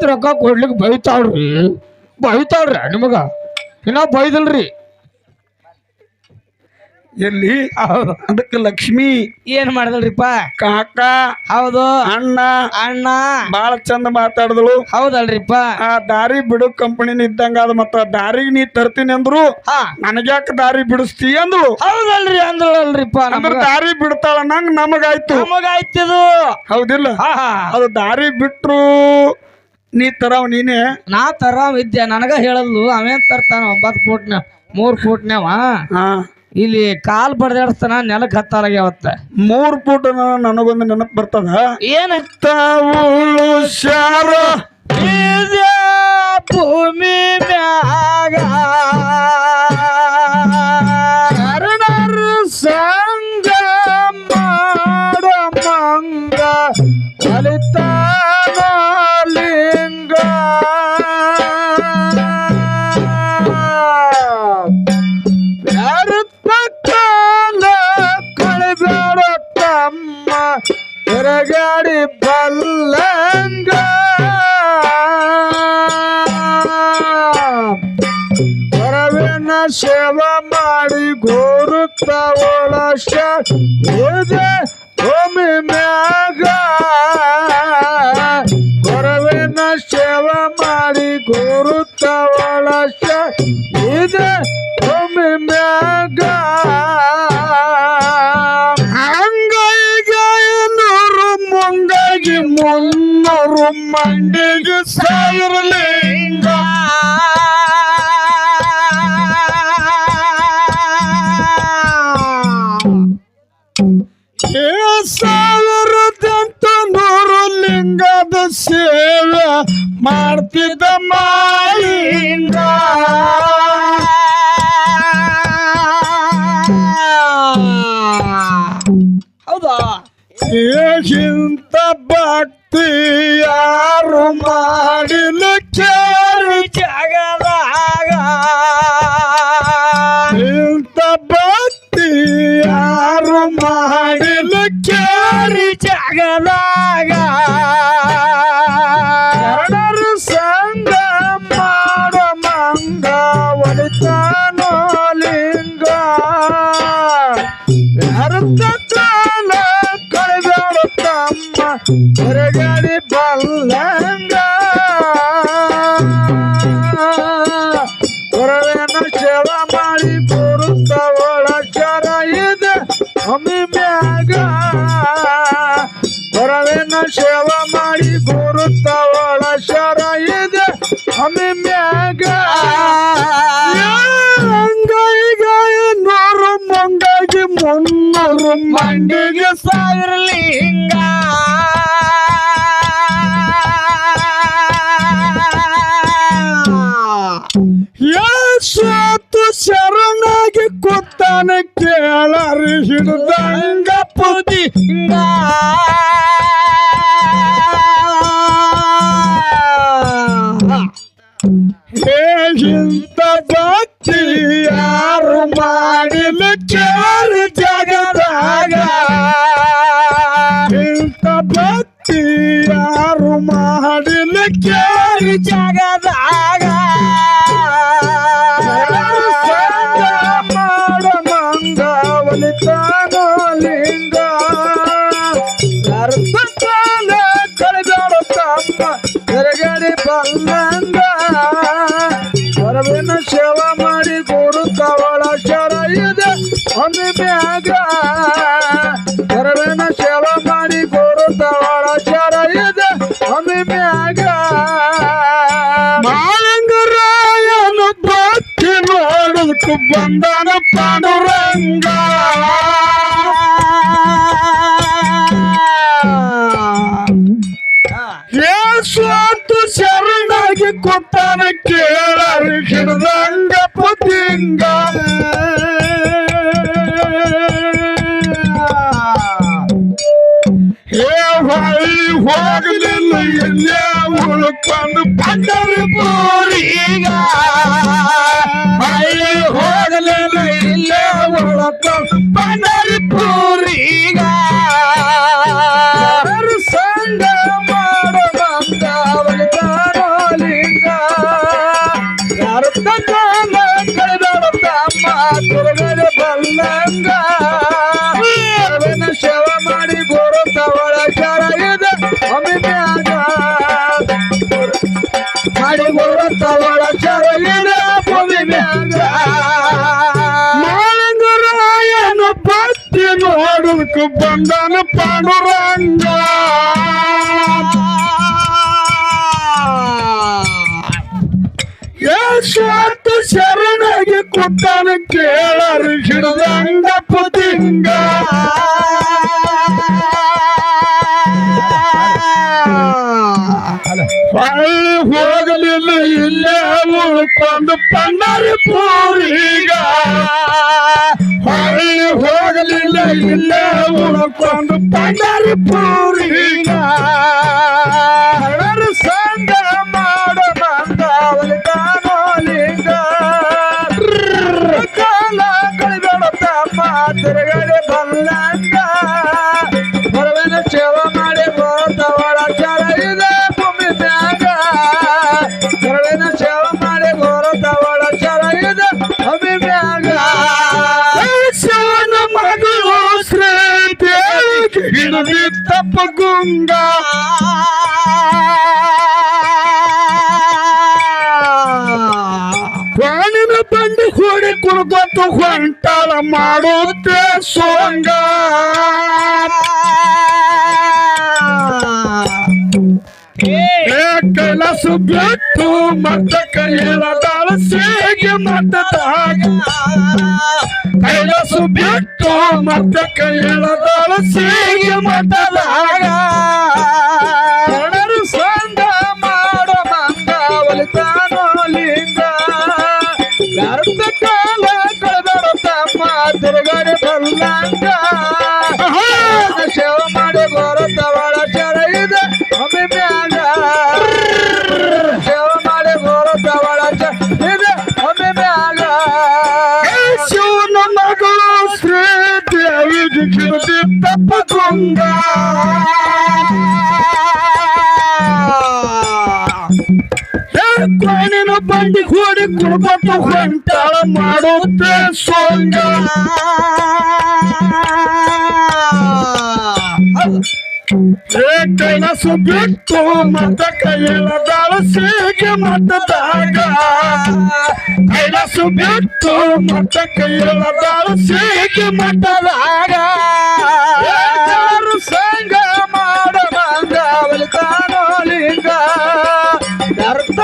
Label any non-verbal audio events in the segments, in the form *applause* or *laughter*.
ಹೆಂಡತಿ ರೊಕ್ಕ ಕೊಡ್ಲಿಕ್ಕೆ ಬೈತಾಳ್ರಿ. ಬೈತಾಳ್ರಿ ನಿಮಗ. ಇನ್ನ ಬೈದಲ್ರಿ. ಎಲ್ಲಿ? ಅದಕ್ಕೆ ಲಕ್ಷ್ಮಿ. ಏನ್ ಮಾಡಿದಲ್ರಿಪ್ಪ? ಕಾಕ. ಹೌದು. ಅಣ್ಣ. ಅಣ್ಣ. ಬಾಳ ಚಂದ ಮಾತಾಡಿದಳು. ಹೌದಲ್ರಿಪ್ಪ. ಆ ದಾರಿ ಬಿಡು ಕಂಪನಿನ ಇದ್ದಂಗ ಅದ ಮತ್ತ ದಾರಿಗೆ ನೀ ತರ್ತೀನಿ ಅಂದ್ರು ನನಗ್ಯಾಕ ದಾರಿ ಬಿಡಿಸ್ತಿ ಅಂದ್ರು. ಹೌದಲ್ರಿ ಅಂದ್ರಲ್ರಿಪ್ಪ ಅಂದ್ರ ದಾರಿ ಬಿಡ್ತಾಳ ನಂಗ್ ನಮಗಾಯ್ತು. ನಮಗಾಯ್ತಿದು. ಹೌದಿಲ್ಲ? ಅದು ದಾರಿ ಬಿಟ್ರು ನೀ ತರವ್ ನೀನೆ. ನಾ ತರವ ಇದ್ದೆ ನನಗ ಹೇಳಲ್ಲು ಅವೇನ್ ತರ್ತಾನ ಒಂಬತ್ತು ಫೂಟ್ನ ಮೂರ್ ಫೂಟ್ನ್ಯಾವ? ಹಾ. ಇಲ್ಲಿ ಕಾಲ್ ಬಡದಾಡ್ತಾನ ನೆಲಕ್ ಹತ್ತಾಲಾಗ್ಯಾವತ್ತ ಮೂರ್ ಫೂಟ್ ನನಗೊಂದು ನೆನಪು ಬರ್ತದ? ಏನ ತಾವು ಶಾರ ಭೂಮಿ ಮ್ಯಾಗ. ಮಾಡ್ತಿದ್ದ ಮಾಯಿಂದ ಹೌದಾ? ಇಂಥ ಭಕ್ತಿ ಯಾರು ಮಾಡಿಲ್ಲ ಕೇಳಿ. ಜಗದಾಗ. ಇಂಥ ಭಕ್ತಿ ಯಾರು ಮಾಡಿಲ್ಲ ಕೇಳಿ. ಜಗದಾಗ. ಹೊರಗಡೆ ಬಲ್ಲಂಗ. ಹೊರವೇನ ಸೇವೆ ಮಾಡಿ ಕೊರುತ್ತವಳ ಶರ ಇದೆ ಅಮ್ಮಿ ಮ್ಯಾಗ. ಹೊರವೇನ ಸೇವೆ ಮಾಡಿ ಕೊರುತ್ತವಳ ಶರ ಇದೆ ಅಮ್ಮಿ ಮ್ಯಾಗ. ಮಂಡಿಗೆ ನೂರು ಮಂಗಾಗಿ ಶರಣಾಗಿ ಕೂತಾನೆ ಕೇಳರಿ ಹಿಡ್ದಂಗ ಪುದಿ. ಹೇಗಿಂತ ಭಕ್ತಿ ಯಾರು ಮಾಡಿಲ್ಲ ಕೇಳಿ ಜಗದಾಗ. ಇಂಥ ಭಕ್ತಿ ಯಾರು ಮಾಡಿಲ್ಲ ಕೇಳಿ ಜಗದಾಗ ಬಂದನ ಪಾಂಡುರಂಗ. ಯೇಸುವಂತು ಶರಣಾಗಿ ಕೊಟ್ಟನ ಕೇಳರಿ ಹಿಡ್ದಂಗ ಪುತಿಂಗ ಹೇ ಹೊಳ್ಳಿ ಹೋಗಲಿಲ್ಲ ಎಲ್ಲೇ ಉಳ್ಕೊಂಡು ಬಂದರು ಬೋರಿಗ ಮಳೆ ಹೋಗಲಿಲ್ಲ ಇಲ್ಲ ಒಳಕ ಪಂಡರಿಪುರೀಗ ಸಂಗ ಮಾಡಬಂದ ಅವಳಿಗಾರಲಿಂಗ ಯಾರು ತನ್ನ ಕಳೆದವ ತಮ್ಮ ತಿರುಗಲು ಶವ ಮಾಡಿ ಗೋರು ತವಳ ಮಾಡಿ ನೋಡಲ್ಕು ಬಂದನ ಪಾಂಡುರಂಗ. ಯಶಾತ್ ಶರಣಗೆ ಕೊಟ್ಟನ ಕೇಳರು ಹಿಡಿದಂಗ ಪುತಿಂಗ ಹಳ್ಳಿ ಹೋಗಲಿಲ್ಲ ಇಲ್ಲೇ ಉಳ್ಕೊಂಡು ಪಂಡರಿಪುರೀಗ ಹಳ್ಳಿ ಹೋಗಲಿಲ್ಲ ಇಲ್ಲೇ ಉಳ್ಕೊಂಡು ಪಂಡರಿಪುರೀಗ ಹರರು ಸಂಗ ಮಾಡ ಬಂದ ಅವಲಿತಾನೋ ಲಿಂಗ ಕಾಲ ಕಳೆದೊಡ ತಮ್ಮ ಹಿಡಿದಿತ್ತಪ್ಪ ಗುಂಗ ಪ್ರಾಣಿನ ಬಂದು ಹೊಡಿ ಕುಡ್ಕೊತು ಹೊಂಟಾಳ ಮಾಡುತ್ತೆ ಸೋಂಗ. ಕೈಲಾಸ ಬಿಟ್ಟು ಮತ್ತ ಕೈಯದಾಳ ಸೇಗೆ ಮಟ್ಟದಾಗ ಕೈಲಾಸ ಬಿಟ್ಟು ಮತ್ತ ಕೈಯದಾಳ ಸೀಗೆ ಸಂಗ ಮಾಡ ಕಳೆದೊಡ ತಮ್ಮ ತಿರುಗಡೆ ಬಲ್ಲಂಗ ಸೇವೆ ಮಾಡಿ ಗೋರತವಳ ಬಂಡಿ ಕೂಡಿ ಕುಡ್ಕೊಟ್ಟು ಹೊಂಟಾಳ ಮಾಡುತ್ತೆ ಸೋಂಗ ಏ ಕೈಲಾಸ ಬಿಟ್ಟು ಮತ ಕೈಯದಾಳ ಸೇಗೆ ಮತದಾಗ. ಕೈಲಾಸ ಬಿಟ್ಟು ಮತ ಕೈಯದಾಳ ಸೇಗೆ ಮತದಾಗ. ಸಂಗ ಮಾಡ ಬಂದ ಅವಲಿತಾನೋ ಲಿಂಗ ವ್ಯರ್ಥ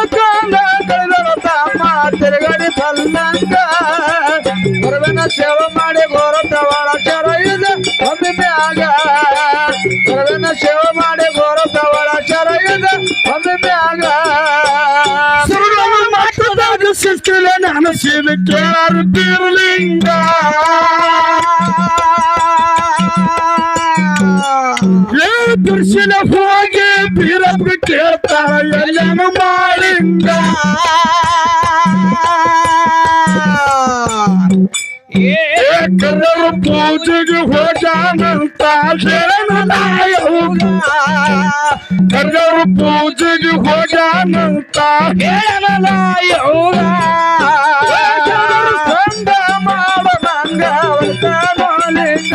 ಸೇವೆ ಮಾಡಿ ಚರ ಇದೆ ಒಮ್ಮೆ ಮ್ಯಾಗ ಹೊರವಿನ ಸೇವೆ ಮಾಡಿ ಚರ ಇದೆ ಒಮ್ಮೆ ಮ್ಯಾಗ ಸಿಕ್ಕಿಲ್ಲ ನಾನು ಸೀದ ಕೇಳಾರು ತೀರ್ಲಿಂಗ. ಏ ಬಿರ್ಸಿನ ಹೋಗಿ ಬೀರಪ್ಪ ಕೇಳ್ತಾರ ಎಲ್ಲನು ಮಾಳಿಂಗ ಕಲ್ಲರು ಪೂಜೆಗೆ ಹೋಜಾನಂತ ಹೇಳನ ನಾಯವ್ಗ ಕಲ್ಲರು ಪೂಜೆಗೆ ಹೋಜಾನಂತ ಹೇಳನ ನಾಯವ್ಗ ಸಂಗ ಮಾಡ ಬಂದ ಅವಲಿತಾನೋ ಲಿಂಗ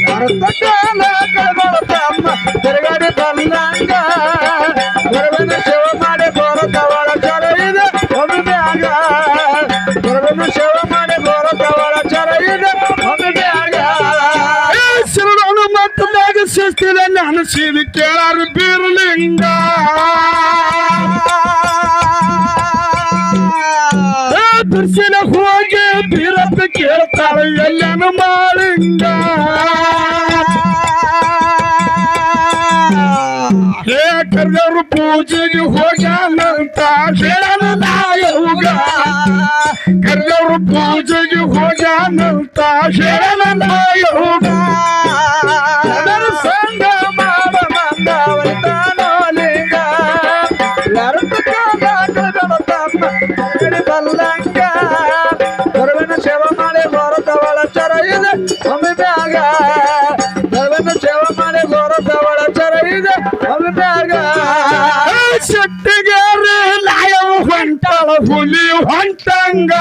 ವ್ಯರ್ಥ ಕಾಲ ಕಳೆದೊಡ ತಮ್ಮ ತಿರುಗಡೆ ಬಲ್ಲಂಗ ಹೊರವಿನ ಮಾಡಿ ಗೋರತವಳ ಚರ ಇದೆ ಒಮ್ಮೆ ಮ್ಯಾಗ ಶಿಸ್ತಿಲ್ಲ ನಾನು ಸೀದಿ ಕೇಳಾರು ಬೀರ್ಲಿಂಗ. ಬಿರ್ಸಿನ ಹೋಗಿ ಬೀರಪ್ಪ ಕೇಳ್ತಾಳೆ, ಎಲ್ಲನು ಮಾಳಿಂಗ. ಏ ಕರ್ದವ್ರು ಪೂಜೆಗೆ ಹೋಗ್ಯಾನಂತ ನಾಯವ್ಗ. ಕರ್ದವ್ರು ಪೂಜೆಗೆ ಹೋಗ್ಯಾನಂತ ಹೇಳನ ರಂಗ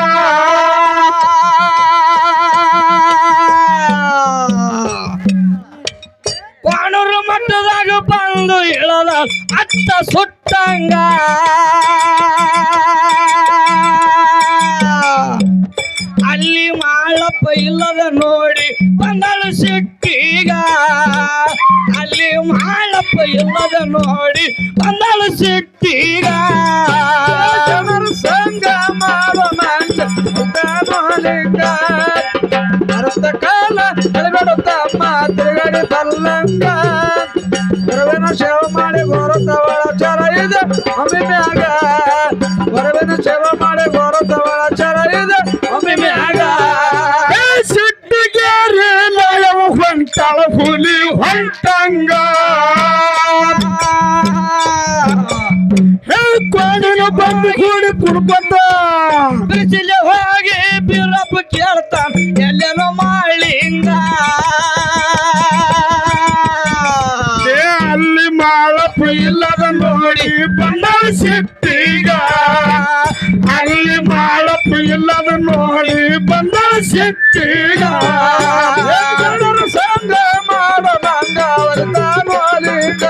ಪಾಣೂರು ಮಟ್ಟದಾಗ ಬಂದು ಇಳದ ಅತ್ತ ಸುಟ್ಟಂಗ. ಅಲ್ಲಿ ಮಾಳಪ್ಪ ಇಲ್ಲದ ನೋಡಿ ಬಂದಳು ಸಿಕ್ಕೀಗ ಅಲ್ಲಿ ಮಾಳಪ್ಪ ಇಲ್ಲದ ನೋಡಿ ಬಂದಳು ಸಿಟ್ಟೀಗ. ಜನರು ಮಾಡೋಣ ಭರತ ಕಾಲ ಕಳಿಬೇಡುತ್ತಮ್ಮ ತಿರುಗಡಿ ಬಲ್ಲಂಗ ಹೊರವಿನ ಸೇವೆ ಮಾಡಿ ಬರುತ್ತವಳ ಚರ ಇದೆ ಒಮ್ಮೆ ಮ್ಯಾಗ ಹೊರವಿನ ಸೇವೆ ಮಾಡಿ ಬರುತ್ತವಳ ಚರ ಇದೆ ಒಮ್ಮೆ ಮ್ಯಾಗ ಸಿಟ್ಟಿಗೆ ಲಯವು ಹೊಂಟಳ ಹುಲಿ ಹೊಂಟಂಗ ಹೇ ಕೋಣಿನ ಬಂದು ಕೂಡಿ ಕುಡ್ಕೊತ ಬಂದಳ ಸಿಟ್ಟಿಗ ಜನರ ಸಂಗ ಮಾಡೋಣಂಗ ಅವರಿಗ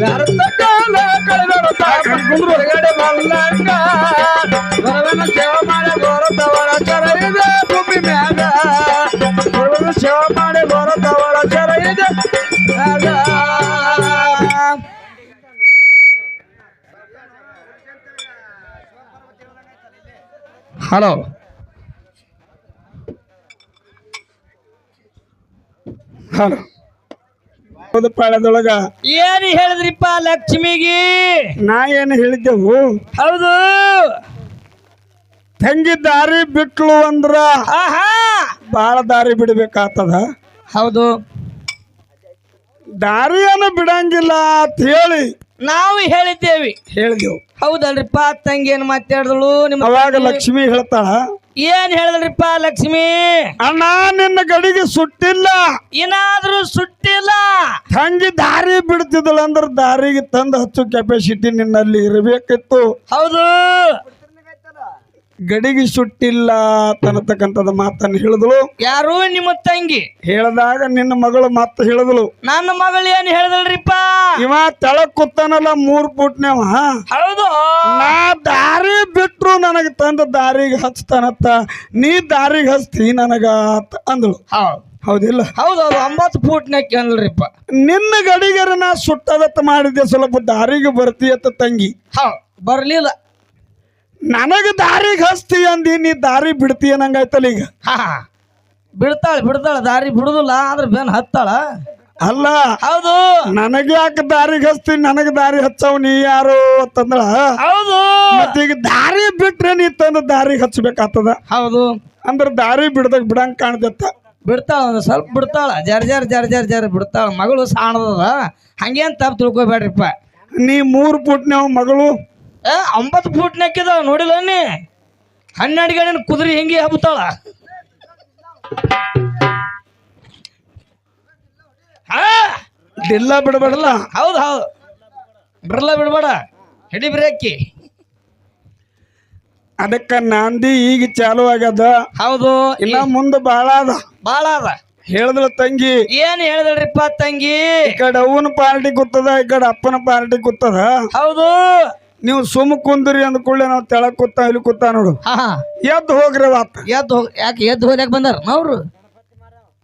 ವ್ಯರ್ಥ ಕಾಲ ಕಳೆದೊಡುತ್ತ ತಿರುಗಡಿ ಬಲ್ಲಂಗ ಹೊರವಿನ ಸೇವೆ ಮಾಡಿ ಬರುತ್ತವಳ ಚರ ಇದೆ ಭೂಮಿ ಮ್ಯಾಗ ಹೊರವಿನ ಸೇವೆ ಮಾಡಿ ಬರುತ್ತವಳ ಚರ ಇದೆ ಮ್ಯಾಗ ಹಲೋ ಹೌದು. ಪಾಳ್ಯದೊಳಗ. ಏನ್ ಹೇಳಿದ್ರಿಪ್ಪ ಲಕ್ಷ್ಮಿಗೆ? ನಾ ಏನು ಹೇಳಿದ್ದೆವು? ಹೌದು. ತಂಗಿ ದಾರಿ ಬಿಟ್ಲು ಅಂದ್ರ ಆಹಾ. ಬಾಳ ದಾರಿ ಬಿಡ್ಬೇಕಾಗ್ತದ ಹೌದು. ದಾರಿಯನ್ನು ಬಿಡಂಗಿಲ್ಲ ಅಂತ ಹೇಳಿ ನಾವು ಹೇಳಿದ್ದೇವಿ. ಹೇಳಿದೆವು. ಹೌದಲ್ರಿಪ್ಪ ತಂಗಿ ಏನ್ ಮಾತಾಡಿದಳು? ನಿಮ್ಮ ಅವಾಗ ಲಕ್ಷ್ಮಿ ಹೇಳ್ತಾಳ ಏನ್ ಹೇಳಿದ್ರಿಪ್ಪ ಲಕ್ಷ್ಮಿ? ಅಣ್ಣ ನಿನ್ನ ಗಡಿಗೆ ಸುಟ್ಟಿಲ್ಲ. ಏನಾದ್ರೂ ಸುಟ್ಟಿಲ್ಲ? ತಂಗಿ ದಾರಿ ಬಿಡ್ತಿದ್ದಳು ಅಂದ್ರೆ ದಾರಿಗೆ ತಂದು ಹಚ್ಚು ಕೆಪಾಸಿಟಿ ನಿನ್ನಲ್ಲಿ ಇರಬೇಕಿತ್ತು. ಹೌದು. ಗಡಿಗೆ ಸುಟ್ಟಿಲ್ಲ ತನ್ನತಕ್ಕಂಥದ ಮಾತನ್ನು ಹೇಳಿದಳು. ಯಾರು ನಿಮ್ಮ ತಂಗಿ? ಹೇಳಿದಾಗ ನಿನ್ನ ಮಗಳು ಮತ್ತೆ ಹೇಳಿದಳು. ನನ್ನ ಮಗಳು ಏನ್ ಹೇಳಿದಳ್ರಿಪ್ಪ? ಇವ ತಳಕ್ ಕೂತಾನಲ್ಲ ಮೂರ್ ಫುಟ್ನೇವ ಹೌದು. ನಾ ದಾರಿ ಬಿಟ್ರು ನನಗೆ ತಂದ ದಾರಿಗೆ ಹಚ್ತಾನತ್ತ ನೀ ದಾರಿಗೆ ಹಚ್ತಿ ನನಗ ಅಂದಳು. ಹೌದು. ಹೌದಿಲ್ಲ? ಹೌದೌದು ಹೌದು ಫೂಟ್ ಫೂಟ್ನಾಗ ಕೇಳಲ್ರಿಪ್ಪ ನಿನ್ನ ಗಡಿಗರ ನಾ ಸುಟ್ಟದತ್ತ ಮಾಡಿದ್ದೆ ಸ್ವಲ್ಪ ದಾರಿಗೆ ಬರ್ತೀಯತ್ತ ತಂಗಿ. ಹ ಬರ್ಲಿಲ್ಲ. ನನಗ ದಾರಿಗೆ ಹಸ್ತಿ ಅಂದಿ ನೀ ದಾರಿ ಬಿಡ್ತೀಯ ನಂಗಾಯ್ತಲ್ಲ ಈಗ. ಹಾ ಬಿಡ್ತಾಳ ಬಿಡ್ತಾಳ ದಾರಿ ಬಿಡುದಿಲ್ಲ ಆದ್ರೆ ಬೆನ್ ಹತ್ತಾಳ. ಅಲ್ಲ ಹೌದು. ನನಗೆ ಯಾಕೆ ದಾರಿಗೆ ಹಸ್ತಿ ನನಗೆ ದಾರಿ ಹಚ್ಚವ್ ನೀ ಯಾರು ಅಂತಂದ್ರ? ಹೌದು. ಈಗ ದಾರಿ ಬಿಟ್ರೆ ನೀ ತಂದ ದಾರಿಗೆ ಹಚ್ಚಬೇಕಾಗ್ತದ. ಹೌದು. ಅಂದ್ರೆ ದಾರಿ ಬಿಡ್ದಾಗ ಬಿಡಂಗ್ ಕಾಣ್ದತ್ತ ಬಿಡ್ತಾಳ ಒಂದು ಸ್ವಲ್ಪ ಬಿಡ್ತಾಳ. ಜರ್ ಜರ್ ಜರ್ ಜರ್ ಜರ್ ಬಿಡ್ತಾಳ. ಮಗಳು ಸಾಣದ ಹಂಗೇನ್ ತಪ್ಪು ತಿಳ್ಕೊಬೇಡ್ರಿಪ್ಪ. ನೀ ಮೂರು ಪುಟ್ನವ್ ಮಗಳು ಒಂಬತ್ತು ಫೂಟ್ ನೆಕ್ಕಿದಾಳ ನೋಡಿಲ್ಲ ನೀ? ಹನ್ನೆರಡು ಗಂಟೆ ಕುದುರೆ ಹೆಂಗೆ ಹಬ್ಬತಾಳ ಡಿಲ್ಲ ಬಿಡಬೇಡಲ್ಲ? ಹೌದು ಹೌದು. ಬಿಡಲ್ಲ ಬಿಡಬೇಡ. ಹಿಡಿ ಬ್ರೇಕಿ. ಅದಕ್ಕ ನಾಂದಿ ಈಗ ಚಾಲು ಆಗ್ಯದ. ಹೌದು. ಇಲ್ಲ ಮುಂದೆ ಬಹಳ ಅದ. ಬಹಳ ಅದ. ಹೇಳಿದ್ಳ ತಂಗಿ. ಏನ್ ಹೇಳಿದ್ರಿಪ್ಪ ತಂಗಿ? ಈ ಕಡೆ ಅವನ ಪಾರ್ಟಿ ಕೂತದ ಈ ಕಡೆ ಅಪ್ಪನ ಪಾರ್ಟಿ ಕೂತದ. ಹೌದು. ನೀವು ಸುಮ್ ಕುಂದ್ರಿ ಅಂದ ಕೂಡಲೇ ನಾವು ತೆಳಗ್ ಕೂತ ಇಲ್ಲಿ ಕೂತ ನೋಡು. ಹಾ ಹಾ. ಎದ್ದು ಹೋಗ್ರಿ ಆತ ಎದ್ದು ಹೋಗ್ ಯಾಕೆ ಎದ್ದು ಹೋಗ್ಯಾಕ ಬಂದಾರ? ಅವ್ರು.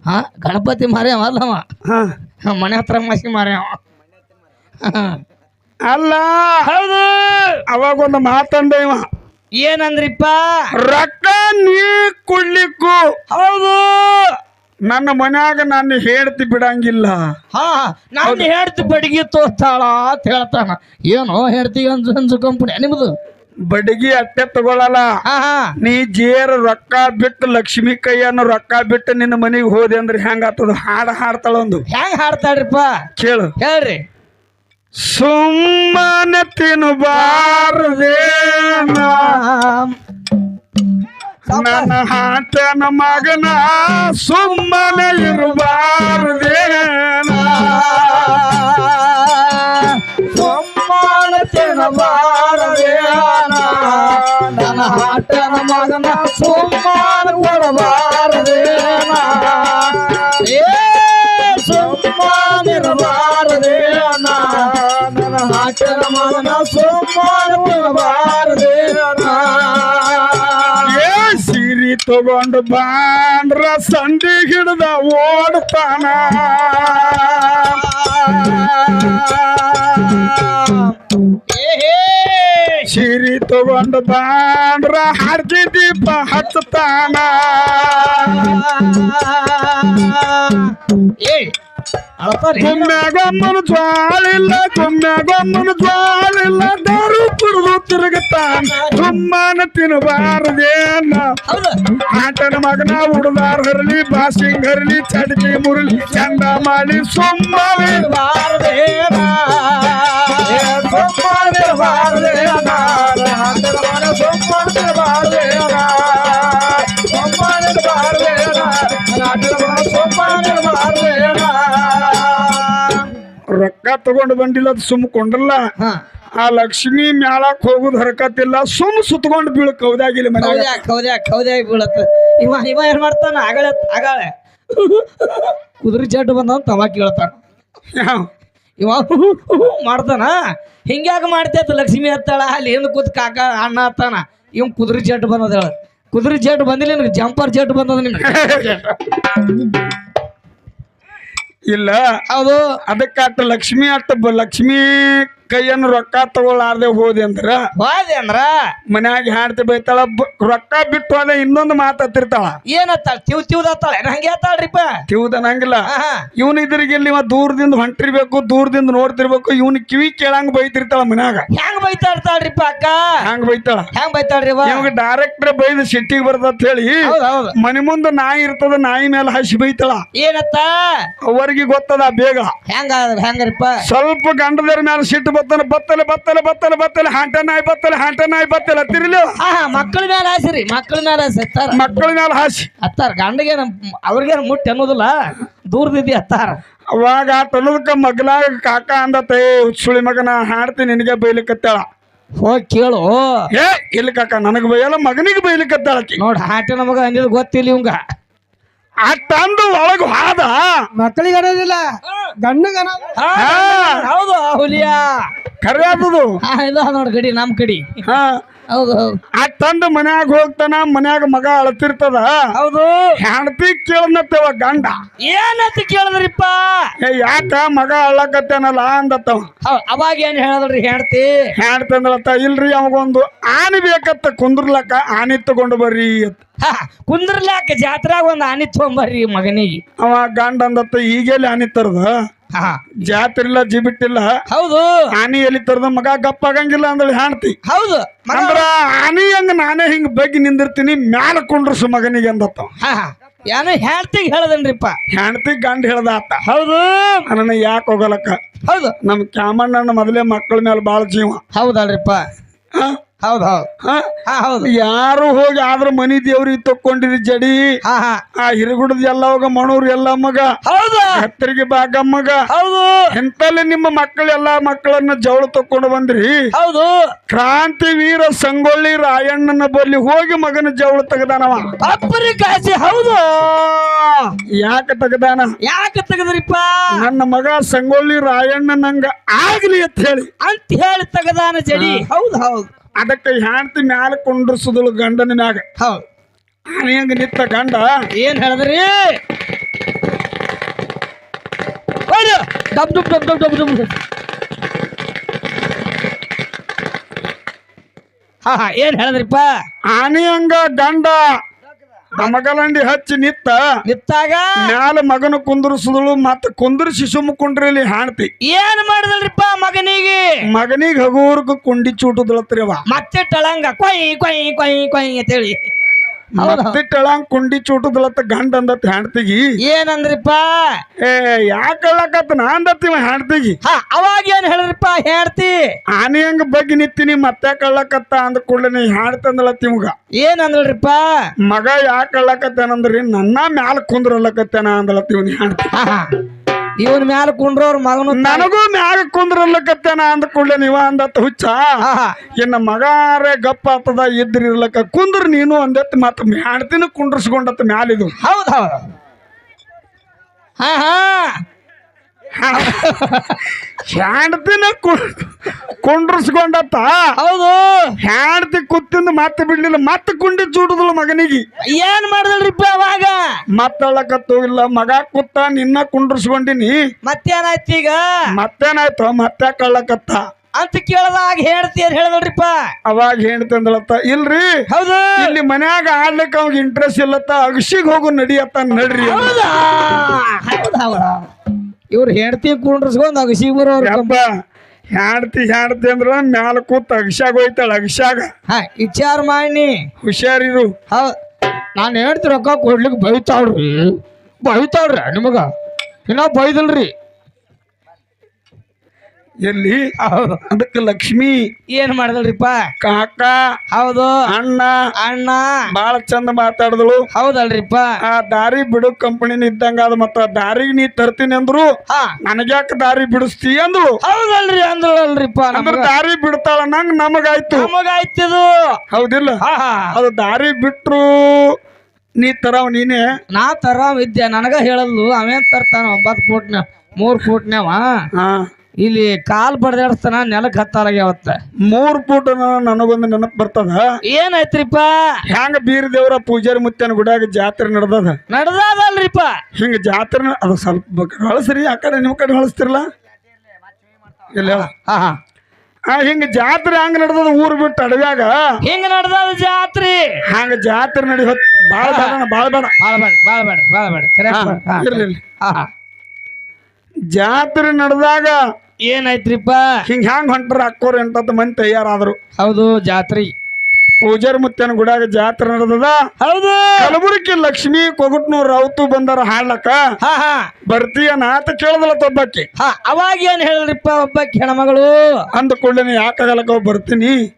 ಹಾ ಗಣಪತಿ ಮಾರ್ಯಾವ ಅಲ್ಲವ? ಹಾ. ಹಾ, ಮನೆ ಹತ್ರ ಮಾಸಿ ಮಾರ್ಯಾವ ಹಾ. ಅಲ್ಲ. ಹೌದು. ಅವಾಗ ಒಂದು ಮಾತಂದೆ ಇವ. ಏನಂದ್ರಿಪ್ಪ? ರೊಕ್ಕ ನೀ ಕೊಡ್ಲಿಕ್ಕೂ. ಹೌದು. ನನ್ನ ಮನ್ಯಾಗ ನನ್ನ ಹೇಳ್ತಿ ಬಿಡಂಗಿಲ್ಲ. ಹಾ ನಾನು ಹೇಳ್ತಿ ಬಡಗಿ ತೋರ್ತಾಳ ಅಂತ ಹೇಳ್ತಾನ. ಏನೋ ಹೇಳ್ತಿ ಅಂಜು ಅಂಜು ಕಂಪನಿ ನಿಮ್ದು? ಬಡಗಿ ಅಟ್ಟೆ ತಗೊಳಲ್ಲ. ನೀ ಜೇರ ರೊಕ್ಕ ಬಿಟ್ಟು ಲಕ್ಷ್ಮಿ ಕೈಯನ್ನು ರೊಕ್ಕ ಬಿಟ್ಟು ನಿನ್ನ ಮನೆಗೆ ಹೋದೆ ಅಂದ್ರೆ ಹೆಂಗಾತದ ಹಾಡ ಹಾಡ್ತಾಳ ಒಂದು. ಹೆಂಗ್ ಹಾಡ್ತಾಳ್ರಿಪ್ಪ? ಕೇಳು. ಹೇಳ್ರಿ. ಸುಮ್ಮನೆ ತಿನ್ನಬಾರದೇನ ನನ್ನ ಹಾಟನ ಮಗನ ಸುಮ್ಮನೆ ಇರಬಾರದೇನ? ಸೊಮ್ಮಾಳತೆನ ಬಾರದೇನ? ನನ್ನ ಹಾಟನ ಮಗನ ಸುಮ್ಮನೆ ಕೊಡಬಾರದೇನ? ಏ ಸೊಮ್ಮಾನಿರಬಾರದೇನ ನನ್ನ ಹಾಟನ ಮಗನ ಸೋಮಾರದೇನ ತಗೊಂಡು ಬಾಂಡ್ರ ಸಂಡಿ ಹಿಡ್ದ ಓಡ್ತಾನ ಸಿರಿ ತಗೊಂಡು ಬಾಂಡ್ರ ಹರ್ಜಿ ದೀಪ ಹಚ್ಚತಾನ ಏ ಅಳ್ತಾರಿ. ಗುಮ್ಮ್ಯಾಗೊಮ್ಮನ ಜ್ವಾಳಿಲ್ಲ ಗುಮ್ಮ್ಯಾಗೊಮ್ಮನ ಜ್ವಾಳಿಲ್ಲ ದಾರು ಕುಡಿದು ತಿರುಗುತ್ತಾನ. ಸುಮ್ಮನ ತಿನ್ನಬಾರದೇನ ಆಟನ ಮಗನ ಹುಡುದಾರ ಹರಲಿ ಬಾಸಿಂಗ್ ಹರಲಿ ಚಡಕಿ ಮುರಳಿ ಚಂದ ಮಾಡಿ ಸುಮ್ಮನೆ. ಬಾರದೇನ ರೊಕ್ಕ ತಗೊಂಡು ಬಂದಿಲ್ಲ ಅದು ಸುಮ್ ಕೊಂಡಲ್ಲ ಆ ಲಕ್ಷ್ಮಿ ಮ್ಯಾಳಕ್ ಹೋಗುದ್ ಹರಕತ್ತಿಲ್ಲ ಸುಮ್ ಸುತ್ಕೊಂಡು ಬೀಳ ಕೌದಾಗಿಲ್ಲ ಮನ್ಯಾಗ. ಕೌದ್ಯಾಗ ಕೌದ್ಯಾಗ ಕೌದ್ಯಾಗ ಬೀಳತ್ತ. ಇವ ಇವ ಏನ್ ಮಾಡ್ತಾನ? ಆಗಳ ಆಗಾಳೆ. ಕುದುರೆ ಜಡ್ಡು ಬಂದ ಅವ ಕೇಳ್ತಾನ? ಇವ ಮಾಡ್ತಾನ? ಹಿಂಗ್ಯಾಕ ಮಾಡ್ತೈತ ಲಕ್ಷ್ಮಿ ಹತ್ತಾಳ? ಅಲ್ಲಿ ಏನು ಕೂತ್ ಕಾಕ ಅಣ್ಣ ಹತ್ತಾನ? ಇವ್ ಕುದುರೆ ಜಡ್ಡು ಬಂದದ ಕುದುರೆ ಜಡ್ಡು ಬಂದಿಲ್ಲ ನಿನಗೆ ಜಂಪರ್ ಜಡ್ಡು ಬಂದದ ನಿನಗೆ. *laughs* ಇಲ್ಲ. ಅದು ಅದಕ್ಕೆ ಅಟ್ಟ ಲಕ್ಷ್ಮಿ ಅಟ್ಟ ಲಕ್ಷ್ಮಿ ಕೈಯನ್ನು ರೊಕ್ಕ ತಗೊಳ್ಳಾರ್ದೆ ಹೋದೆ ಅಂದ್ರ ಹೋದೆ ಅಂದ್ರ? ಮನ್ಯಾಗ ಹಾಡ್ತಿ ಬೈತಾಳ ರೊಕ್ಕ ಬಿಟ್ಟು ಹೋದ ಇನ್ನೊಂದು ಮಾತಾಡ್ತಿರ್ತಾಳ ಏನತ್ತಾಳ ತಿವ್ ತಿವ್ದತ್ತಾಳ ಹಂಗೆ ಅತ್ತಾಳ್ರಿಪ್ಪ ಚಿವ್ದ ನಂಗಿಲ್ಲ ಹಾ ಇವನ್ ಇದ್ರಿಗೆ ಇವ ದೂರದಿಂದ ಹೊಂಟಿರ್ಬೇಕು ದೂರದಿಂದ ನೋಡ್ತಿರ್ಬೇಕು ಇವನ್ ಕಿವಿ ಕೇಳಂಗ್ ಬೈತಿರ್ತಾಳ ಮನ್ಯಾಗ. ಹೆಂಗ್ ಬೈತಾಡ್ತಾಳ್ರಿಪ್ಪ ಅಕ್ಕ? ಹೆಂಗ್ ಬೈತಾಳ? ಹೆಂಗ್ ಬೈತಾಳ್ರಿ ಇವ? ಇವಾಗ ಡೈರೆಕ್ಟ್ರೆ ಬೈದು ಸಿಟ್ಟಿಗೆ ಬರ್ತದ ಹೇಳಿ ಮನೆ ಮುಂದೆ ನಾಯಿ ಇರ್ತದ ನಾಯಿ ಮೇಲೆ ಹಸಿ ಬೈತಾಳ. ಏನತ್ತ? ಅವರಿಗೆ ಗೊತ್ತದ ಬೇಗ. ಹೆಂಗ ಹೆಂಗ್ರಿಪ್ಪ? ಸ್ವಲ್ಪ ಗಂಡದರ ಮೇಲೆ ಸಿಟ್ಟು ಬತ್ತನ ಬತ್ತಲ ಬತ್ತಲ ಬತ್ತಲ ಬತ್ತಲ ಹಾಂಟ ನಾಯಿ ಬತ್ತಲ ಹಾಂಟ ನಾಯಿ ಬತ್ತಲ ತಿರ್ಲಿ ಆಹಾ ಮಕ್ಕಳ ಮೇಲೆ ಹಾಸಿರಿ ಮಕ್ಕಳ ಮೇಲೆ ಹಾಸಿ ಹತ್ತಾರ. ಮಕ್ಕಳ ಮೇಲೆ ಹಾಸಿ ಹತ್ತಾರ ಗಂಡಗೆ ಅವ್ರಿಗೇನು ಮುಟ್ಟಿ ಅನ್ನೋದಿಲ್ಲ. ದೂರದಿದ್ದಿ ಹತ್ತಾರ. ಅವಾಗ ಆ ತನ್ನದಕ್ಕ ಮಗಲಾಗ ಕಾಕ ಅಂದತ್ತೆ ಸುಳಿ ಮಗನ ಹಾಡ್ತೀನಿ ನಿನಗೆ ಬೈಲಿಕ್ಕತ್ತಾಳ ಹೋಗಿ ಕೇಳು. ಏ ಇಲ್ಲಿ ಕಾಕ ನನಗೆ ಬೈಯಲ್ಲ ಮಗನಿಗೆ ಬೈಲಿಕತ್ತಾಳ ನೋಡಿ ನೋಡ್ ಹಾಟ ನಮಗ ಅಂದಿದ್ ಗೊತ್ತಿಲ್ಲ ಇವಂಗ. ಆ ತಂದು ಒಳಗ ಹಾದ. ಮಕ್ಕಳಿಗೆ ಅನ್ನೋದಿಲ್ಲ ಗಂಡಗ ಹೌದು ಹುಲಿಯ. ಕರೆ ನೋಡಿ ನೋಡ್ ಗಡಿ ನಮ್ ಕಡಿ. ಹಾ. ಹೌದು ಹೌದು. ಆ ತಂದ ಮನ್ಯಾಗ ಹೋಗ್ತಾನ ಮನ್ಯಾಗ ಮಗ ಅಳತಿರ್ತದ. ಹೌದು. ಹೆಂಡತಿ ಕೇಳನತ್ತವ ಗಂಡ. ಏನಂತ ಕೇಳಿದ್ರಿಪ್ಪ? ಏ ಯಾಕ ಮಗ ಅಳಕತ್ತೇನಲ್ಲ ಅಂದತ್ತವ. ಹೌದ್ ಅವಾಗ ಏನ್ ಹೇಳದ್ರಿ ಹೆಂಡತಿ ಹೆಂಡತಿ ಅಂದ್ರತ್ತ ಇಲ್ರಿ ಅವಗೊಂದು ಆನೆ ಬೇಕತ್ತ ಕುಂದ್ರಲಕ್ಕ ಆನೆ ತಗೊಂಡು ಬರ್ರಿ ಅಂತ. ಕುಂದ್ರಲಕ್ಕ ಕುಂದ್ರಲ್ಯಾಕ ಜಾತ್ರಾಗ ಒಂದ್ ಆನಿ ತೊಗೊಂಬರ್ರಿ ಮಗನಿಗೆ. ಅವ ಗಂಡ ಅಂದತ್ತ ಈಗೆಲ್ಲಿ ಆನೆ ತರದ? ಹಾ ಜಾತ್ರೆ ಇಲ್ಲ ಜಿಬಿಟ್ಟಿಲ್ಲ. ಹೌದು. ಆನಿ ಎಲ್ಲಿ ತರದ ಮಗ ಗಪ್ಪ ಆಗಂಗಿಲ್ಲ ಅಂದ್ರೆ ಹಾಣ್ತಿ. ಹೌದು. ಅಂದ್ರ ಆನಿ ಹಂಗ ನಾನೇ ಹಿಂಗ್ ಬಗ್ಗೆ ನಿಂದಿರ್ತೀನಿ ಮ್ಯಾಲ ಕುಂಡ್ರಸು ಮಗನಿಗೆ ಅಂದತ್ತ ಹಾ ಹಾ. ಏನೋ ಹೇಳ್ತಿಗೆ ಹೇಳದನ್ರಿಪ್ಪ. ಹೆಣ್ತಿ ಗಂಡ ಹೇಳ್ದ ಆತ ಹೌದು. ನನ್ನ ಯಾಕೆ ಹೋಗಲಕ್ಕ? ಹೌದು. ನಮ್ ಕ್ಯಾಮಣ್ಣನ ಮೊದಲೇ ಮಕ್ಕಳ ಮೇಲೆ ಬಾಳ ಜೀವ. ಹೌದಲ್ರಿಪ್ಪ? ಹೌದು ಹೌದು. ಹ? ಹಾ ಹೌದು. ಯಾರು ಹೋಗಿ ಆದ್ರ ಮನಿ ದೇವ್ರಿಗೆ ತಕ್ಕೊಂಡಿರಿ ಜಡಿ? ಹಾ ಹಾ. ಆ ಹಿರಿಗುಡದ ಎಲ್ಲ ಹೋಗ ಮಣೂರ್ ಎಲ್ಲ ಮಗ? ಹೌದು. ಹತ್ತರಿಗೆ ಮಗ? ಹೌದು. ಎಂತಲ್ಲಿ ನಿಮ್ಮ ಮಕ್ಕಳೆಲ್ಲ ಮಕ್ಕಳನ್ನ ಜವಳು ತಕೊಂಡು ಬಂದ್ರಿ? ಹೌದು. ಕ್ರಾಂತಿ ವೀರ ಸಂಗೊಳ್ಳಿ ರಾಯಣ್ಣನ ಬಲ್ಲಿ ಹೋಗಿ ಮಗನ ಜವಳು ತೆಗದಾನವ. ಅಪ್ಪರಿ ಕಾಸಿ ಹೌದು. ಯಾಕೆ ತೆಗದಾನ? ಯಾಕೆ ತೆಗದ್ರಿಪ್ಪ? ನನ್ನ ಮಗ ಸಂಗೊಳ್ಳಿ ರಾಯಣ್ಣ ನಂಗ ಆಗ್ಲಿ ಅಂತ ಹೇಳಿ. ಅಂತ ಹೇಳಿ ತೆಗದಾನ ಜಡಿ. ಹೌದು ಹೌದು. ಅದಕ್ಕೆ ಹೆಂಡತಿ ಮ್ಯಾಲ ಕುಂಡ್ರಸುದಳು ಗಂಡನ ಮ್ಯಾಗ ಹೌದು ಹಂಗ ನಿತ್ತ ಗಂಡ. ಏನ್ ಹೇಳಿದ್ರಿ? ಡಬ್ ಡಬ್ ಡಬ್ ಡಬ್ ಡಬ್ ಡಬ್. ಹಾ ಹಾ ಏನ್ ಹೇಳಿದ್ರಿಪ್ಪ? ಆನೆ ಹಂಗ ಗಂಡ. ಮಗಲಂಡಿ ಹಚ್ಚಿ ನಿತ್ತ ನಿತ್ತಾಗ? ಮ್ಯಾಲ ಮಗನ ಕುಂದ್ರಸುದಳು ಮತ್ತ ಕುಂದ್ರ ಶಿಶು ಕುಂಡ್ರಲ್ಲಿ ಹಾಣ್ತಿ. ಏನ್ ಮಾಡಿದಲ್ರಿಪ್ಪ ಮಗನಿಗೆ? ಮಗನಿಗೆ ಹಗೂರ್ಗ ಕುಂಡಿ ಚೂಟುದಳತ್ರಿ ಅವ. ಮತ್ತೆ ಟಳಂಗ ಕೊಯ್ ಕೊಯ್ ಕೊಯ್ ಕೊಯ್ ಅಂತೇಳಿ. ಕುಂಡಿ ಚೂಟದ್ಲತ್ತ ಗಂಡ ಅಂದತ್ ಹೆಣ್ತಿಗಿ ಏನಂದ್ರಿಪ್ಪ? ಏ ಯಾಕೆ ಹೇಳಕತ್ತ ನಾ ಅಂದತಿ ಹೆಣ್ತಿಗಿ ಹಾ ಅವಾಗ ಏನ್ ಹೇಳಿದ್ರಿಪ್ಪ ಹೇಳ್ತಿ ಆನಿ ಹಂಗ ಬಗ್ಗೆ ನಿತ್ತೀನಿ ಮತ್ತೆ ಕಳ್ಳಕತ್ತ ಅಂದ ಕೂಡಲೇ ನೀ ಹಾಡ್ತಂದಳತ್ತಿ ತಿಮ್ಗ ಏನಂದ್ರಿಪ್ಪ ಮಗ ಯಾಕಳ್ಳಕತ್ತೇನಂದ್ರಿ ಕಳ್ಳಕತ್ತೇನಂದ್ರಿ? ನನ್ನ ಮ್ಯಾಲ ಕುಂದ್ರಲ್ಲಕತ್ತೇನ ಅಂದಳ ತಿವ್ನಿ ಹ್ಯಾಂಡ್ತಿ. ಇವನ್ ಮ್ಯಾಲ ಕುಂಡ್ರೋರ್ ಮಗನು ನನಗೂ ಮ್ಯಾಗ ಕುಂದ್ರಲ್ಲಕತ್ತೇನ ಅಂದ ಕೂಡಲೇ ನೀವ ಅಂದತ್ತ ಹುಚ್ಚ. ಇನ್ನ ಮಗಾರೆ ಗಪ್ಪ ಆತದ ಇದ್ರಿರ್ಲಕ್ಕ ಕುಂದ್ರ ನೀನು ಅಂದತ್ ಮತ್ತ ಹೆಣ್ತಿನ ಕುಂಡ್ರಸ್ಕೊಂಡತ್ತ ಮ್ಯಾಲಿದು. ಹೌದ್ ಹೌದು. ಹಾ ಹಾ. *laughs* ಹೆಂಡತಿನ ಕುಂಡ್ರಸ್ಕೊಂಡತ್ತ ಹೌದು. ಹೆಂಡತಿ ಕುತ್ತಿಂದ ಮತ್ತೆ ಬಿಡ್ಲಿಲ್ಲ ಮತ್ತೆ ಕುಂಡಿ ಚೂಡದ್ಲು ಮಗನಿಗೆ. ಏನ್ ಮಾಡಿದ್ರಿಪ್ಪ ಅವಾಗ? ಮತ್ತಳಕತ್ತು ಇಲ್ಲ ಮಗ ಕುತ್ತ ನಿನ್ನ ಕುಂಡ್ರಸ್ಕೊಂಡಿನಿ. ಮತ್ತೇನಾಯ್ತು ಈಗ? ಮತ್ತೇನಾಯ್ತು ಮತ್ತೆ ಕಳ್ಳಕತ್ತ ಅಂತ ಕೇಳದಾಗ ಹೇಳ್ತಿ ಅಂತ ಹೇಳಿದ್ರಿಪ್ಪ ಅವಾಗ ಹೇಳ್ತಿ ಅಂದಳತ್ತ ಇಲ್ರಿ. ಹೌದು. ಇಲ್ಲಿ ಮನ್ಯಾಗ ಆಡ್ಲಿಕ್ಕೆ ಅವಾಗ ಇಂಟ್ರೆಸ್ಟ್ ಇಲ್ಲತ್ತ ಅಗಸಿಗೆ ಹೋಗು ನಡಿಯತ್ತ ನಡ್ರಿ ಹೌದಾ? ಹೌದಾ ಇವ್ರು ಹೆಂಡತಿ ಕುಂಡ್ರಸ್ಕೊಂಡು ಅಗಸಿ ಬರೋರು ಯಪ್ಪ ಹೆಂಡತಿ ಹೆಂಡತಿ ಅಂದ್ರ ಮ್ಯಾಲ ಕೂತ್ ಅಗಸಾಗ ಹೋಯ್ತಾಳ ಅಗಸ್ಯಾಗ. ಹಾ ವಿಚಾರ ಮಾಡಿ ಹುಷಾರಿರು ಹೌದ್ ನಾನು ಹೇಳ್ತಿ ರೊಕ್ಕ ಕೊಡ್ಲಿಕ್ಕೆ ಬೈತಾಳ್ರಿ. ಬೈತಾಳ್ರಿ ನಿಮಗ. ಇನ್ನ ಬೈದಲ್ರಿ. ಎಲ್ಲಿ? ಅದಕ್ಕೆ ಲಕ್ಷ್ಮಿ. ಏನ್ ಮಾಡಿದಲ್ರಿಪ್ಪ? ಕಾಕ. ಹೌದು. ಅಣ್ಣ. ಅಣ್ಣ. ಬಾಳ ಚಂದ ಮಾತಾಡಿದಳು. ಹೌದಲ್ರಿಪ್ಪ? ಆ ದಾರಿ ಬಿಡು ಕಂಪನಿ ಇದ್ದಂಗ ಅದ ಮತ್ತ ದಾರಿಗೆ ನೀ ತರ್ತೀನಿ ಅಂದ್ರು ನನಗ್ಯಾಕ ದಾರಿ ಬಿಡಿಸ್ತಿ ಅಂದಳು ಹೌದಲ್ರಿ ಅಂದ್ರಲ್ರಿಪ್ಪ ಅಂದ್ರ ದಾರಿ ಬಿಡ್ತಾಳ ನಂಗ್ ನಮಗಾಯ್ತು. ನಮಗಾಯ್ತದು ಹೌದಿಲ್ಲ? ಅದು ದಾರಿ ಬಿಟ್ರು ನೀ ತರವ್ ನೀನೆ. ನಾ ತರ ವಿದ್ಯಾ ನನಗ ಹೇಳಲ್ಲು ಅವೇನ್ ತರ್ತಾನ? ಒಂಬತ್ತು ಫೂಟ್ನ ಮೂರ್ ಹಾ. ಇಲ್ಲಿ ಕಾಲ್ ಬಡದಾಡಿಸ್ತಾನ ನೆಲಕ್ ಹತ್ತಾರಾಗ್ಯಾವತ್ತ ಮೂರ್ ಫೂಟ್ ನನಗೊಂದು ನೆನಪು ಬರ್ತದ? ಏನಾಯ್ತ್ರಿಪ್ಪ? ಹೆಂಗ ಬೀರ್ ದೇವ್ರ ಪೂಜಾರಿ ಮುತ್ತೇನ ಗುಡಿಯಾಗ ಜಾತ್ರೆ ನಡ್ದದ? ನಡ್ದಾದಲ್ರಿಪ್ಪ. ಹಿಂಗ ಜಾತ್ರೆ ಅದ ಸ್ವಲ್ಪ ಹೊಳಸ್ರಿ ಆ ಕಡೆ ನಿಮ್ ಕಡೆ ಹೊಳಸ್ತಿರಲ್ಲ ಇಲ್ಲ. ಹಾ ಹಾ. ಹಿಂಗ ಜಾತ್ರೆ ಹಂಗ ನಡ್ದದ ಊರ್ ಬಿಟ್ಟು ಅಡವ್ಯಾಗ? ಹಿಂಗ ನಡ್ದದ ಜಾತ್ರಿ. ಹಂಗ ಜಾತ್ರೆ ನಡಿ ಹೊತ್ ಬಾಳ ಬೇಡ ಬಾಳ ಬೇಡ. ಬಾಳ ಬೇಡ ಬಾಳ ಬೇಡ ಬಾಳ ಬೇಡ. ಜಾತ್ರೆ ನಡೆದಾಗ ಏನಾಯ್ತ್ರಿಪ್ಪ? ಹಿಂಗ್ ಹ್ಯಾಂಗ ಹೊಂಟ್ರ ಅಕ್ಕೋರ್ ಎಂಟತ್ತು ಮಂದಿ ತಯಾರಾದ್ರು? ಹೌದು ಜಾತ್ರಿ. ಪೂಜಾರಿ ಮುತ್ತನ ಗುಡಾಗ ಜಾತ್ರೆ ನಡೆದದ? ಹೌದು! ಕಲಬುರಗಿ ಲಕ್ಷ್ಮಿ ಕೊಗುಟ್ನೂರ್ ರೌತು ಬಂದಾರ ಹಾಡ್ಲಕ್ಕ? ಹಾ ಹಾ. ಬರ್ತೀಯನ ಆತ ಕೇಳದಲ್ಲ ತೊಬ್ಬಕ್ಕಿ. ಹಾ ಅವಾಗ ಏನ್ ಹೇಳಿದ್ರಿಪ್ಪ ಒಬ್ಬ ಹೆಣ್ಮಗಳು? ಅಂದ ಕೂಡಲೇ ಯಾಕಾಗಲಕ್ಕ ಬರ್ತೀನಿ?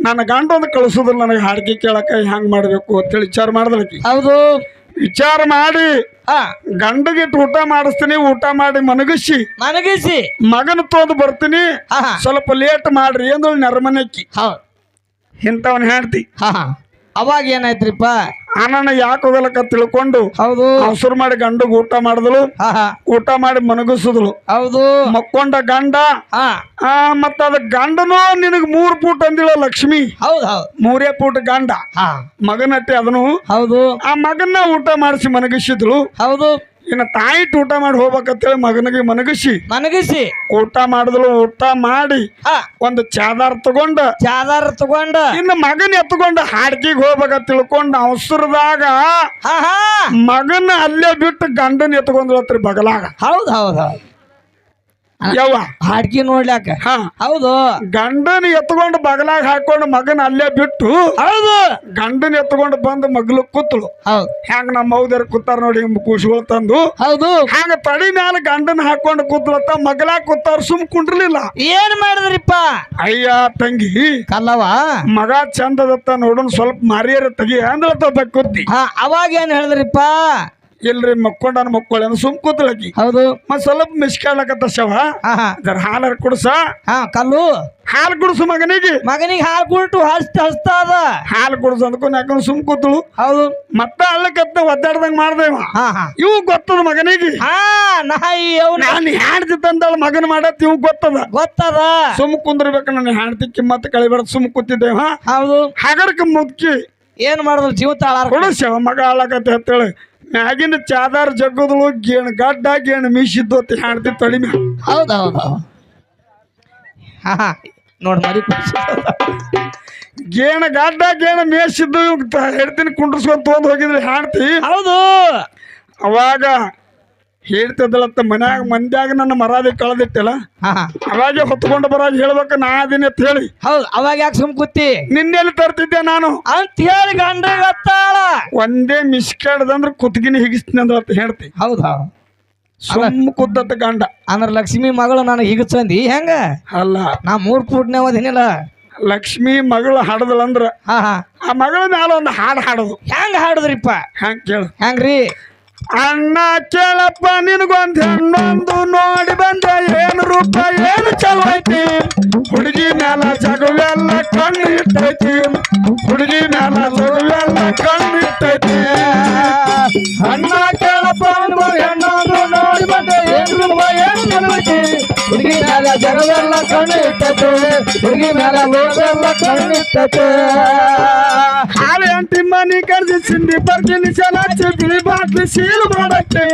ನನ್ನ ಗಂಡ ಒಂದು ಕಳಿಸೋದಿಲ್ಲ ನನಗೆ ಹಾಡಿಕೆ ಕೇಳಕ್ಕ ಹೆಂಗ್ ಮಾಡ್ಬೇಕು ಅಂತೇಳಿ ವಿಚಾರ ಮಾಡ್ದಳಕಿ. ಹೌದು. ವಿಚಾರ ಮಾಡಿ. ಆ. ಗಂಡಗೆ ಊಟ ಮಾಡಿಸ್ತೀನಿ ಊಟ ಮಾಡಿ ಮನಗಿಸಿ. ಮನಗಿಸಿ. ಮಗನ ತೋದು ಬರ್ತೀನಿ. ಹಾ ಹಾ ಸ್ವಲ್ಪ ಲೇಟ್ ಮಾಡ್ರಿ ಅಂದಳು ನೆರಮನೆಕ್ಕಿ ಹೌದು. ಇಂಥವನ್ ಹೇಳ್ತಿ. ಹಾ ಹಾ ಅವಾಗ ಏನಾಯ್ತ್ರಿಪ್ಪ? ಅಣ್ಣನ ಯಾಕೆ ಹೋಗಲಕ್ಕ ತಿಳ್ಕೊಂಡು ಹೌದು. ಹಸುರು ಮಾಡಿ ಗಂಡು ಊಟ ಮಾಡಿದ್ಲು ಊಟ ಮಾಡಿ ಮನಗಿಸಿದ್ಲು ಹೌದು. ಮಕ್ಕೊಂಡ ಗಂಡ. ಮತ್ತ ಅದ ಗಂಡನು ನಿನಗ್ ಮೂರ್ ಫೂಟ್ ಅಂದಿಳ ಲಕ್ಷ್ಮಿ. ಹೌದ್ ಹೌದ್. ಮೂರೇ ಫೂಟ್ ಗಂಡ. ಮಗನಟ್ಟೆ ಅದನು. ಹೌದು. ಆ ಮಗನ್ನ ಊಟ ಮಾಡಿಸಿ ಮನಗಿಸಿದ್ಲು ಹೌದು. ಇನ್ನು ತಾಯಿ ಊಟ ಮಾಡಿ ಹೋಗ್ಬೇಕಂತೇಳಿ ಮಗನಿಗೆ ಮನಗಿಸಿ. ಮನಗಿಸಿ. ಊಟ ಮಾಡಿದ್ಲು ಊಟ ಮಾಡಿ ಹಾ. ಒಂದು ಚಾದಾರ್ ತಗೊಂಡ. ಚಾದಾರ ತಗೊಂಡ. ಇನ್ನು ಮಗನ ಎತ್ಕೊಂಡು ಹಾಡ್ಕಿಗೆ ಹೋಗ್ಬೇಕ ತಿಳ್ಕೊಂಡು ಅವಸರದಾಗ ಹಾ ಹಾ. ಮಗನ ಅಲ್ಲೇ ಬಿಟ್ಟು ಗಂಡನ ಎತ್ಕೊಂಡ್ರಿ ಹತ್ರ ಬಗಲಾಗ. ಹೌದ್ ಹೌದ್ ಹೌದ್. ಯವ್ವ. ಹಾಡ್ಕಿ ನೋಡ್ಲಾಕ. ಹಾ. ಹೌದು. ಗಂಡನ ಎತ್ಕೊಂಡು ಬಗಲಾಗ ಹಾಕೊಂಡು ಮಗನ ಅಲ್ಲೇ ಬಿಟ್ಟು ಹೌದು. ಗಂಡನ ಎತ್ಕೊಂಡು ಬಂದು ಮಗ್ಲು ಕೂತಳು. ಹೌದು. ಹ್ಯಾಂಗ ನಮ್ಮ ಮೌದರ್ ಕೂತಾರ ನೋಡಿ ಕೂಸುಗಳು ತಂದು. ಹೌದು. ಹಂಗ ತಡಿ ಮ್ಯಾಲ ಗಂಡನ ಹಾಕೊಂಡು ಕೂತ್ಲತ್ತ ಮಗಲಾಗ ಕೂತಾರ ಸುಮ್ ಕುಂಡ್ರಲಿಲ್ಲ. ಏನ್ ಮಾಡಿದ್ರಿಪ್ಪ? ಅಯ್ಯ ತಂಗಿ. ಕಲ್ಲವ ಮಗ ಚಂದದತ್ತ ನೋಡೋಣ ಸ್ವಲ್ಪ ಮಾರಿಯರ ತಗಿ ಅಂದ್ಲತ್ತ ಕೂತಿ ಹಾ ಅವಾಗ ಏನ್ ಹೇಳಿದ್ರಿಪ್ಪ? ಇಲ್ರಿ ಮಕ್ಕೊಂಡನ ಮಕ್ಕಳು ಅಂದ್ ಸುಮ್ ಕೂತಳಕಿ ಹೌದು. ಮತ್ ಸ್ವಲ್ಪ ಮಿಸ್ಕಾಡ್ಲಕತ್ತ ಶವ ಆಹಾ. ಜರ ಹಾಲರ್ ಕುಡ್ಸ. ಹಾ ಕಲ್ಲು. ಹಾಲು ಕುಡ್ಸು ಮಗನಿಗೆ. ಮಗನಿಗೆ ಹಾಲು ಕುಂಟು ಹಸ್ತ ಹಸ್ತ ಅದ ಹಾಲು ಕುಡ್ಸು ಅಂದ್ಕೊಂಡು ಯಾಕಂದ್ರೆ ಸುಮ್ ಕೂತಳು. ಹೌದು. ಮತ್ತ ಅಲ್ಲಕತ್ತ ಒದ್ದಾಡ್ದಂಗ ಮಾಡ್ದೇವ. ಹಾ ಹಾ. ಇವು ಗೊತ್ತದ ಮಗನಿಗೆ. ಹಾ ನಾಯಿ ಅವ್ನ. ನಾನು ಹ್ಯಾಂಡ್ತಿ ತಂದಳ ಮಗನ ಮಾಡತ್ ಇವು ಗೊತ್ತದ. ಗೊತ್ತದ. ಸುಮ್ ಕುಂದ್ರಬೇಕು ನನ್ನ ಹ್ಯಾಂಡ್ತಿ ಕಿಮ್ಮತ್ ಕಳಿಬೇಡ ಸುಮ್ ಕೂತಿದ್ದೇವ ಹೌದು. ಹಗರ್ಕ ಮುದ್ಕಿ. ಏನ್ ಮಾಡಿದ್ರು ಜೀವ ತಾಳಾರ ಕೊಡಿಸ್ಯವ ಮಗ ಅಳಕತ್ತೆ ಅಂತೇಳಿ. ಮ್ಯಾಗಿನ ಚಾದಾರ್ ಜಗ್ಗದಳು ಗೇಣ್ ಗಡ್ಡ ಗೇಣ್ ಮೀಸಿದ್ದು ಅಂತ ಹಾಡ್ತಿ ಮ್ಯಾಗ. ಹೌದು ಹೌದು ಹಾ ಹಾ. ನೋಡ್ ಮರಿ. ಗೇಣ ಗಡ್ಡ ಗೇಣ ಮೇಸಿದ್ದು ಹೇಳ್ತೀನಿ ಕುಂಡ್ರಸ್ಕೊಂಡ್ ತಗೊಂಡ್ ಹೋಗಿದ್ರಿ ಹಾಡ್ತಿ ಹೌದು. ಅವಾಗ ಹೇಳ್ತಿದ್ದಳತ್ತ ಮನ್ಯಾಗ ಮಂದ್ಯಾಗ ನನ್ನ ಮರಾದಿ ಕಳೆದಿಟ್ಟಲ್ಲ? ಅವಾಗೆ ಹೊತ್ಕೊಂಡು ಬರಾಗ ಹೇಳ್ಬೇಕು ನಾ ಅದೀನಿ ಅಂತ ಹೇಳಿ. ಹೌದು ಅವಾಗ ಯಾಕೆ ಸುಮ್ ಕೂತಿ? ನಿನ್ನೆಲ್ಲಿ ತರ್ತಿದ್ದೆ ನಾನು? ಅಂತ ಹೇಳಿ ಗಂಡ ಗೊತ್ತಾಳ ಒಂದೇ ಮಿಸ್ಕಾಡ್ದಂದ್ರೆ ಕುತ್ತಿಗಿನ ಹಿಗಿಸ್ತೀನಿ ಅಂದ್ರೆ ಅಂತ ಹೇಳ್ತಿ. ಹೌದಾ ಸುಮ್ ಸುಮ್ಮ ಕುದ್ದತ್ತ ಗಂಡ. ಅಂದ್ರ ಲಕ್ಷ್ಮಿ ಮಗಳು ನಾನು ಹಿಗಿಸಂದಿ ಹೆಂಗ? ಅಲ್ಲ. ನಾ ಮೂರ್ ಫೂಟ್ನೇ ಓದಿನಿಲ್ಲ ಲಕ್ಷ್ಮಿ ಮಗಳು ಹಾಡದಲ್ಲ ಹಾ ಹಾ. ಆ ಮಗಳ ಮ್ಯಾಲ ಒಂದು ಹಾಡು ಹಾಡುದು. ಹೆಂಗ ಹಾಡುದ್ರಿಪ್ಪ? ಹೆಂಗ್ ಕೇಳು. ಹೆಂಗ್ರಿ? ಅಣ್ಣ ಕೇಳಪ್ಪ, ನಿನಗೊಂದು ಹೆಣ್ಣೊಂದು ನೋಡಿ ಬಂದೆ. ಏನು ರೂಪ, ಏನು ಚಲೈತಿ ಹುಡುಗಿ ಮ್ಯಾಲ ಜಗವೆಲ್ಲ ಕಣ್ಣು ಇಟ್ಟೈತಿ ಹುಡುಗಿ ಮ್ಯಾಲ ಜಗವೆಲ್ಲ ಕಣ್ಣು ಇಟ್ಟೈತಿ ಅಣ್ಣ ಕೇಳಪ್ಪ ಹೆಣ್ಣೊಂದು ನೋಡಿ ಬಂದೆ. ಏನು ರೂಪ? ಚಲೋ ಹುಡುಗಿ ಮ್ಯಾಲ ಜಗವೆಲ್ಲ ಕಣ್ಣಿಟ್ಟತೆ. ಹುಡುಗಿ ಮ್ಯಾಲ ಲೋಕವೆಲ್ಲ ಕಣ್ಣಿಟ್ಟತೆ. ಹಾಳೆ ಅಂಟಿ ಮನಿ ಕರ್ದಿ ಸಿಂಧಿ ಬರ್ತೀನಿ ಸಲಚ್ಚಿ ಬಿಳಿ ಬಾಟ್ಲಿ ಸೀಲ್ ಮಾಡಕ್ಕೆ.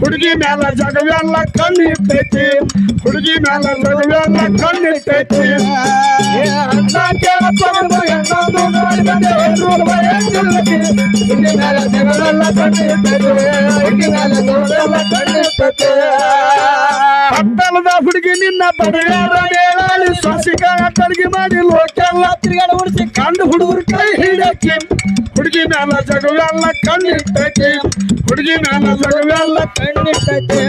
ಹುಡುಗಿ ಮ್ಯಾಲ ಜಗವೆಲ್ಲ ಕಣ್ಣಿಟ್ಟೈತಿ. ಹುಡುಗಿ ಮ್ಯಾಲ ಜಗವೆಲ್ಲ ಕಣ್ಣಿಟ್ಟೈತಿ. ಅಣ್ಣ ಕೇಳಪ್ಪ ಹುಡುಗಿ ಮ್ಯಾಲ ಜಗವೆಲ್ಲ ಕಣ್ಣಿಟ್ಟತೆ. ಕಣ್ಣಿಟ್ಟತೆ. ಪಟ್ಟಣದ ಹುಡುಗಿ ನಿನ್ನ ಬಡಿಯಾರ ಹೇಳಾಳಿ ಸಸಿಗಳ ಕಡಿಗೆ ಮಾಡಿ ಲೋಕೆಲ್ಲ ತಿರುಗಾಡ ಹುಡುಗಿ ಕಂಡು ಹುಡುಗರು ಕೈ ಹಿಡಕ್ಕೆ ಹುಡುಗಿ ಮ್ಯಾಲ ಜಗವೆಲ್ಲ ಕಣ್ಣಿಟ್ಟೈತಿ ಹುಡುಗಿ ಮ್ಯಾಲ ಜಗವೆಲ್ಲ ಕಣ್ಣಿಟ್ಟೈತಿ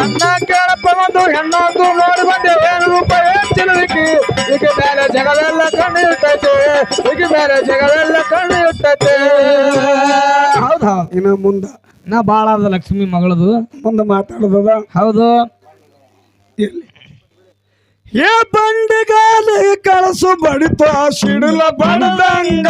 ಅಣ್ಣ ಕೇಳಪ್ಪ ಒಂದು ಹೆಣ್ಣೊಂದು ನೋಡಿ ಬಂದೆ ಏನು ರೂಪಾಯಿ ಚಿಲುವಿಕೆ ಈಗ ಮೇಲೆ ಜಗವೆಲ್ಲ ಕಣ್ಣು ಇರ್ತೈತೆ ಈಗ ಮೇಲೆ ಜಗವೆಲ್ಲ ಕಣ್ಣು ಇರ್ತೈತೆ ಹೌದಾ. ಇನ್ನು ಮುಂದ ನಾ ಭಾಳ ಅದ ಲಕ್ಷ್ಮಿ ಮಗಳದು. ಮುಂದೆ ಮಾತಾಡೋದದ? ಹೌದು. ಏ ಬಂಡಿಗಾಲಿ ಕಳಸು ಬಡಿತ ಸಿಡಲ ಬಡದಂಗ.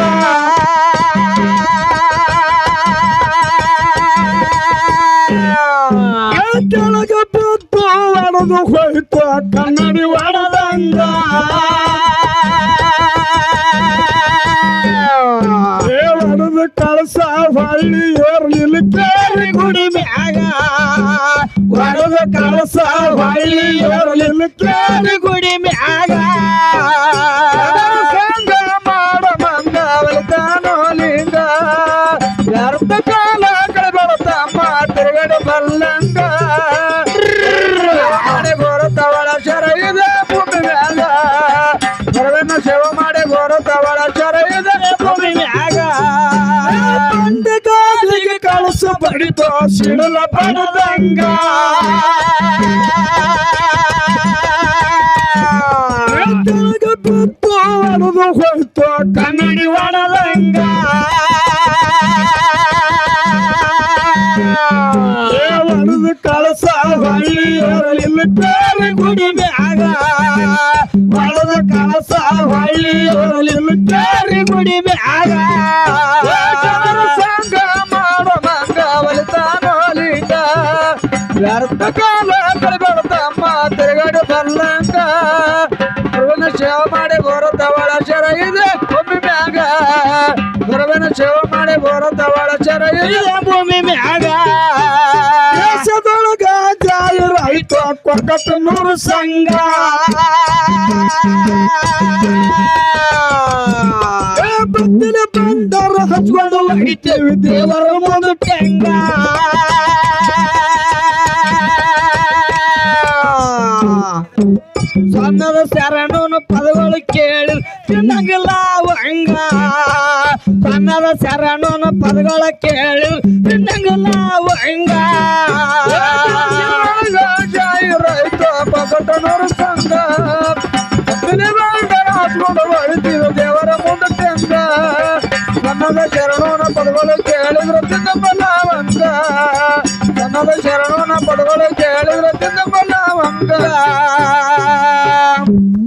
ಬಡಿತ ಸಿಡಿಲ ಬಡದಂಗ ಕೆಳಗ ಬಿದ್ದು ಒಡೆದು ಹೋಯ್ತು ಕನ್ನಡಿ ಒಡದಂಗ ಏ ಒಡೆದು ಕಳಸ ಕಾಲ ಕಳೆಬಳತಮ್ಮ ತಿರುಗಡೆ ಬಲ್ಲಂಗ ಗುರುವಿನ ಸೇವೆ ಮಾಡಿ ಗೋರತವಳ ಶರ ಇದೆ ಭೂಮಿ ಮ್ಯಾಗ. ಗುರುವಿನ ಸೇವೆ ಮಾಡಿ ಗೋರತವಳ ಶರ ಇದೆ ಭೂಮಿ ಮ್ಯಾಗ. ದೇಶದೊಳಗ ಜಾಹಿರಾಯ್ತು ಕೊಕ್ಕಟ್ಟು ನೂರು ಸಂಘ. ಬಂದರ ಹಚ್ಕೊಂಡು ಹೊಡಿತೇವಿ ದೇವರ ಮುಂದೆ ಟೆಂಗ పదవ శరణును పదవులు కేళు తిన్నగలా వంగ పదవ శరణును పదవుల కేళు తిన్నగలా వంగ రైతు పదటనూరు సంగ దేవರ ముందు చెంద పన్నద శరణున పదవులు కేళు తిన్నపల్ల వంగ పన్నద శరణున పదవులు కేళు తిన్నపల్ల వంగ Mm-hmm.